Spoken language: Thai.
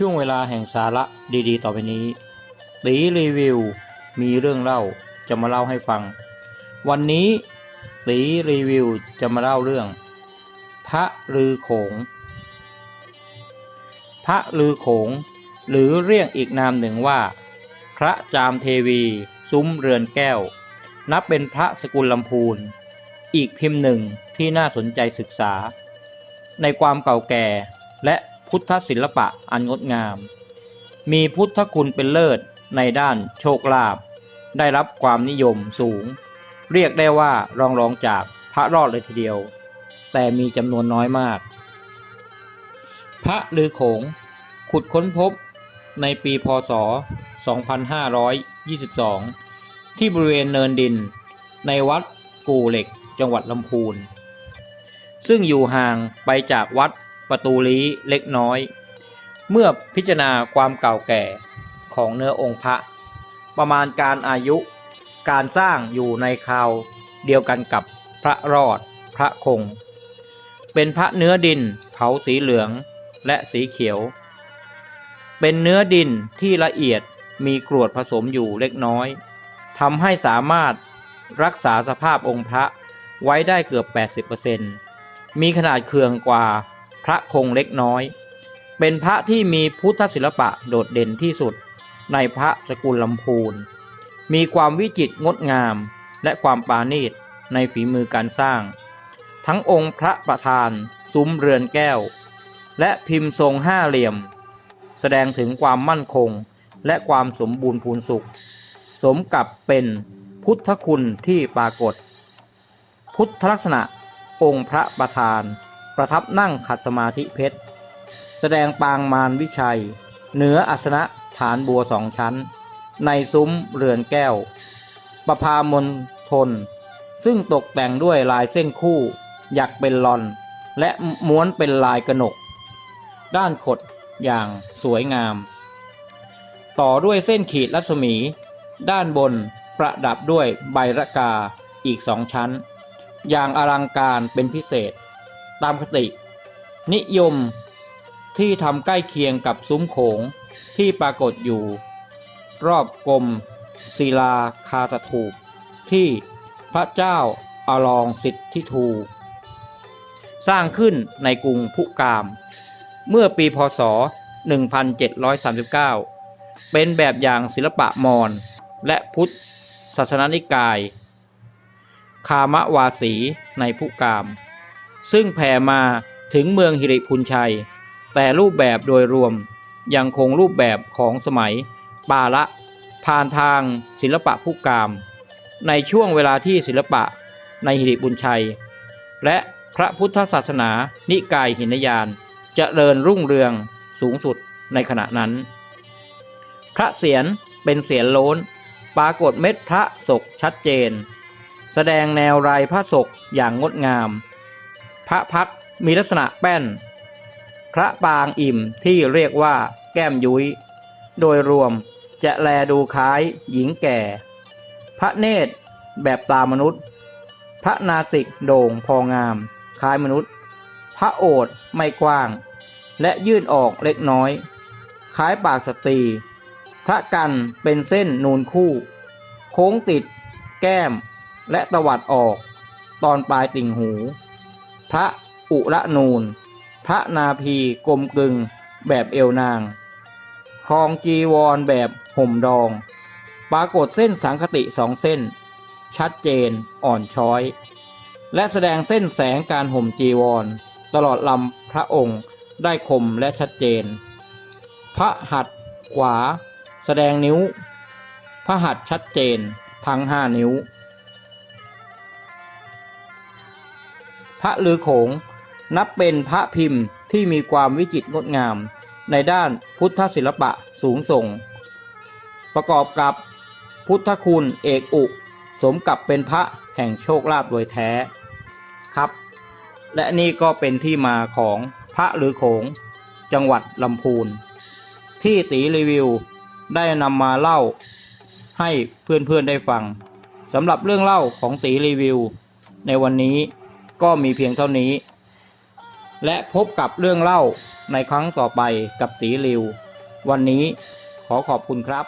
ช่วงเวลาแห่งสาระดีๆ ต่อไปนี้ตีรีวิว มีเรื่องเล่าจะมาเล่าให้ฟัง วันนี้ตีรีวิวจะมาเล่าเรื่อง พระลือโขง พระลือโขง หรือเรียกอีกนามหนึ่งว่า พระจามเทวีซุ้มเรือนแก้ว นับเป็นพระสกุลลำพูน อีกพิมพ์หนึ่งที่น่าสนใจศึกษา ในความเก่าแก่และ พุทธศิลปะอันงดงาม มีพุทธคุณเป็นเลิศในด้านโชคลาภได้รับความนิยมสูง เรียกได้ว่ารองรองจากพระรอดเลยทีเดียว แต่มีจำนวนน้อยมาก พระลือโขง ขุดค้นพบในปีพศ 2522 ที่บริเวณเนินดิน ในวัดกูเหล็กจังหวัดลำพูน ซึ่งอยู่ห่างไปจากวัด ประตูลี้เล็กน้อย เมื่อพิจารณาความเก่าแก่ของเนื้อองค์พระ ประมาณการอายุการสร้างอยู่ในคราวเดียวกันกับพระรอดพระคง เป็นพระเนื้อดินเผาสีเหลืองและสีเขียว เป็นเนื้อดินที่ละเอียดมีกรวดผสมอยู่เล็กน้อยทำให้สามารถรักษาสภาพองค์พระไว้ได้เกือบ 80%มีขนาดเคืองกว่า ระคงเล็กน้อย เป็นพระที่มีพุทธศิลปะโดดเด่นที่สุด ในพระสกุลลำพูน มีความวิจิตรงดงาม และความปราณีตในฝีมือการสร้าง ทั้งองค์พระประธาน ซุ้มเรือนแก้ว และพิมพ์ทรงห้าเหลี่ยม แสดงถึงความมั่นคงและความสมบูรณ์พูนสุข สมกับเป็นพุทธคุณที่ปรากฏ พุทธลักษณะองค์พระประธาน ประทับนั่งขัดสมาธิเพชร แสดงปางมารวิชัย เหนืออาสนะฐานบัวสองชั้น ในซุ้มเรือนแก้ว ประพามนทน ซึ่งตกแต่งด้วยลายเส้นคู่ หยักเป็นลอน และม้วนเป็นลายกระหนก ด้านขดอย่างสวยงาม ต่อด้วยเส้นขีดรัศมี ด้านบนประดับด้วยใบระกาอีกสองชั้น อย่างอลังการเป็นพิเศษ ตามคติ นิยมที่ทำใกล้เคียงกับซุ้มโขงที่ปรากฏอยู่ รอบกรมศิลาคาสถูปที่พระเจ้าอาลองสิทธิทู สร้างขึ้นในกรุงพุกาม เมื่อปีพศ 1739 เป็นแบบอย่างศิลปะมอญและพุทธศาสนานิกาย คามวาสีในพุกาม ซึ่งแผ่มาถึงเมืองหิริพุนชัย แต่รูปแบบโดยรวมยังคงรูปแบบของสมัยปาละผ่านทางศิลปะพุกาม ในช่วงเวลาที่ศิลปะในหิริบุญชัย และพระพุทธศาสนานิกายหินยานจะเริญรุ่งเรืองสูงสุดในขณะนั้น พระเศียรเป็นเศียรโล้น ปรากฏเม็ดพระศกชัดเจน แสดงแนวรายพระศกอย่างงดงาม พระพักมีลักษณะแป้น พระปางอิ่มที่เรียกว่าแก้มยุย้ย โดยรวมจะแลดูคล้ายหญิงแก่ พระเนตรแบบตามนุษย์ พระนาสิกโด่งพองาม คล้ายมนุษย์ พระโอษฐ์ไม่กว้าง และยื่นออกเล็กน้อย คล้ายปากสตรี พระกันเป็นเส้นนูนคู่ โค้งติด แก้ม และตวัดออก ตอนปลายติ่งหู พระอุระนูน พระนาภีกลมกลึงแบบเอวนาง คองจีวรแบบห่มดอง ปรากฏเส้นสังคติสองเส้น ชัดเจนอ่อนช้อย และแสดงเส้นแสงการห่มจีวร ตลอดลำพระองค์ได้คมและชัดเจน พระหัตถ์ขวา แสดงนิ้ว พระหัตถ์ชัดเจนทั้งห้านิ้ว พระลือโขง นับเป็นพระพิมพ์ที่มีความวิจิตรงดงาม ในด้านพุทธศิลปะสูงส่ง ประกอบกับพุทธคุณเอกอุ สมกับเป็นพระแห่งโชคลาภโดยแท้ครับ และนี่ก็เป็นที่มาของพระลือโขง จังหวัดลำพูน ที่ตีรีวิวได้นำมาเล่าให้เพื่อนๆได้ฟังสำหรับเรื่องเล่าของตีรีวิว ในวันนี้ ก็มีเพียงเท่านี้ และพบกับเรื่องเล่าในครั้งต่อไปกับตีริว วันนี้ขอขอบคุณครับ